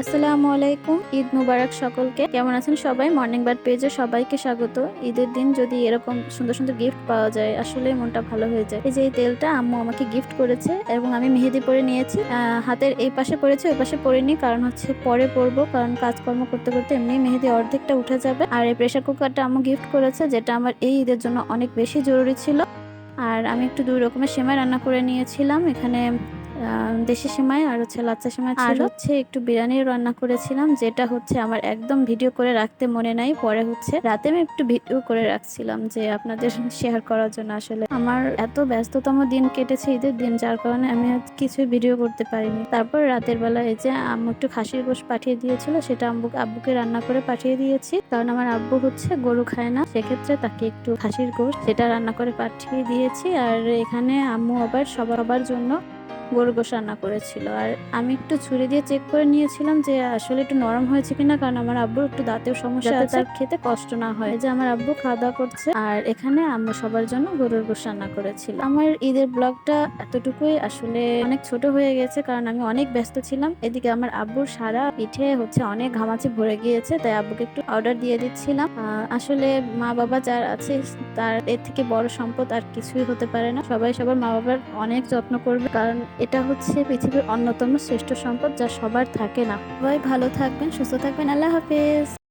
আসসালামু আলাইকুম, ঈদ মুবারক সকলকে। কেমন আছেন সবাই? মর্নিং বার্ড পেজে সবাইকে স্বাগত। ঈদের দিন যদি এরকম সুন্দর সুন্দর গিফট পাওয়া যায়, আসলে মনটা ভালো হয়ে যায়। এই যে এই তেলটা আম্মু আমাকে গিফট করেছে এবং আমি মেহেদি পরে নিয়েছি। হাতের এই পাশে পরেছি, ওই পাশে পরিনি কারণ হচ্ছে পরে পরবো, কারণ কাজকর্ম করতে করতে এমনি মেহেদি অর্ধেকটা উঠে যাবে। আর এই প্রেশার কুকারটা আম্মু গিফট করেছে, যেটা আমার এই ঈদের জন্য অনেক বেশি জরুরি ছিল। আর আমি একটু দুই রকমের সেমাই রান্না করে নিয়েছিলাম। এখানে দেশি সেমাই আর হচ্ছে লাচ্চা সেমাই আর হচ্ছে একটু বিরিয়ানিও রান্না করেছিলাম, যেটা হচ্ছে আমার একদম ভিডিও করে রাখতে মনে নাই। পরে হচ্ছে রাতে আমি একটু ভিডিও করে রাখছিলাম যে আপনাদের শেয়ার করার জন্য আসলে। আমার এত ব্যস্ততম দিন কেটেছে, ঈদের দিন, যার কারণে আমি কিছুই ভিডিও করতে পারিনি। তারপর রাতের বেলা এই যে আম্মু একটু খাসির গোশ পাঠিয়ে দিয়েছিল, সেটা আম্মু আব্বুকে রান্না করে পাঠিয়ে দিয়েছি। কারণ আমার আব্বু হচ্ছে গরু খায় না, সেক্ষেত্রে তাকে একটু খাসির গোশ, সেটা রান্না করে পাঠিয়ে দিয়েছি। আর এখানে আম্মু আবার সবার জন্য গরু গোশ রান্না করেছিল। আর আমি একটু ছুরি দিয়ে চেক করে নিয়েছিলাম যে আসলে একটু নরম হয়েছে কিনা কারণ আমার আব্বুর একটু দাঁতের সমস্যা আছে। তার খেতে কষ্ট না হয়। যে আমার আব্বু খাওয়া দাওয়া করছে আর এখানে আমরা সবার জন্য গরুর গোশ রান্না করেছিল। আমার ঈদের ব্লগটা এতটুকুই। আসলে অনেক ছোট হয়ে গেছে কারণ আমি অনেক ব্যস্ত ছিলাম। এদিকে আমার আব্বুর সারা পিঠে হচ্ছে অনেক ঘামাচি ভরে গিয়েছে তাই আব্বুকে একটু অর্ডার দিয়ে দিচ্ছিলাম। আসলে মা বাবা যার আছে তার এর থেকে বড় সম্পদ আর কিছুই হতে পারে না। সবাই সবার মা বাবার অনেক যত্ন করবে কারণ এটা হচ্ছে পৃথিবীর অন্যতম শ্রেষ্ঠ সম্পদ যা সবার থাকে না। সবাই ভালো থাকবেন, সুস্থ থাকবেন। আল্লাহ হাফেজ।